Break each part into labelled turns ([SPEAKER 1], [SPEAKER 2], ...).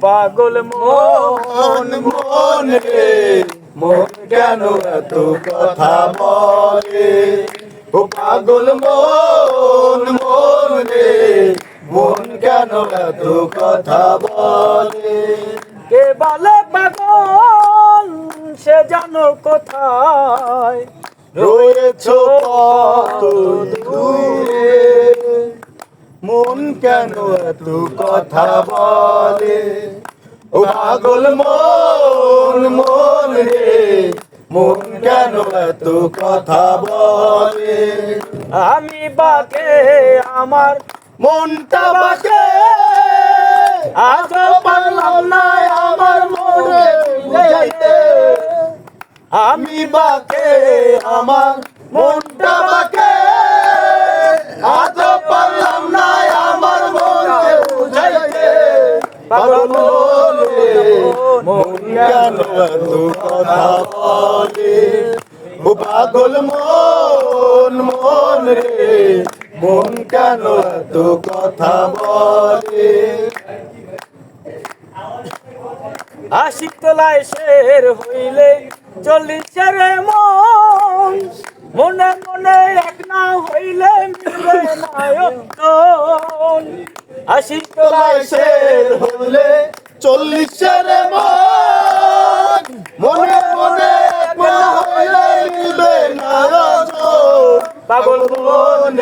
[SPEAKER 1] পাগল মন
[SPEAKER 2] মন মন কেন এত কথা বলে? ও পাগল মন মন রে। মন কেন এত কথা বলে?
[SPEAKER 1] কে বলে পাগল? সে জানো কোথায়?
[SPEAKER 2] রয়েছ কত দূরে। মন কেন এত কথা বলে? ও পাগল মন মন রে, মন কেন এত কথা বলে?
[SPEAKER 1] আমি বাকে, আমার
[SPEAKER 2] মনটা বাকে।
[SPEAKER 1] আজ পারলাম না আমার মনে
[SPEAKER 2] আমি বাকে, আমার মনটা বাকে আজ পারলাম না আমার মনকে বুঝাইতে পাগল রে, মন কেন কথা বলে ও পাগল মন মন রে মন কেন এত কথা বলে।
[SPEAKER 1] আশিক তোলায় শের হইলে চল্লিশের মন। মনে মনে এক না হইলে মিলে নায়ন আশিক তোলায়
[SPEAKER 2] শের হলে চল্লিশের মনে। মনে হইলে পাগল মন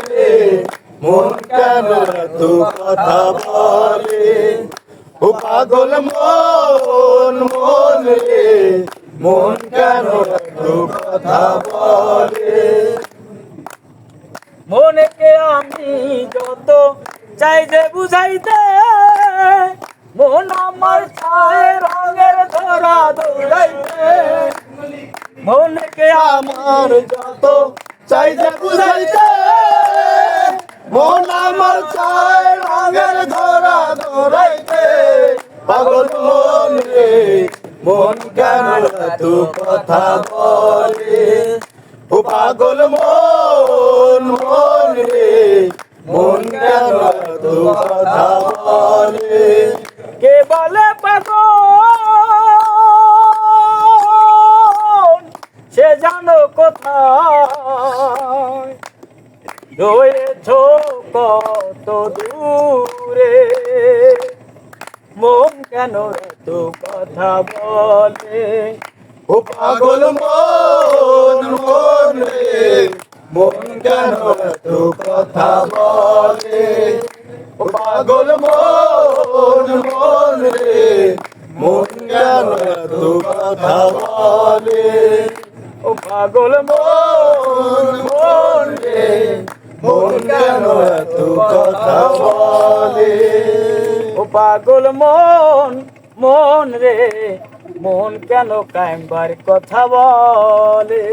[SPEAKER 2] মন কেন এত কথা বলে? ও পাগল মন মন রে মন কেন এত কথা বলে?
[SPEAKER 1] মনেকে আমি যত চাই যে বুঝাইতে মন আমার ছায় রঙের ধরা দৌড়াইতে। মনকে
[SPEAKER 2] আমার যত চাই যে বুঝাইতে মন আমার চাই রঙের ধরা ধরাইতে পাগল মন রে মন কেন এত কথা বলে? ও পাগল মন মন রে মন কেন
[SPEAKER 1] কে বলে পাগল? সে জানো কোথায়? রয়েছ কত দূরে? মন কেন এত কথা বলে?
[SPEAKER 2] ও পাগল মন মন কেন এত কথা বলে? পাগল মন রে মন কেন এত কথা বলে?
[SPEAKER 1] ও পাগল
[SPEAKER 2] মন রে মন কেন এত কথা বলে?
[SPEAKER 1] ও পাগল মন মন রে, মন কেন কাইমবার কথা বলে?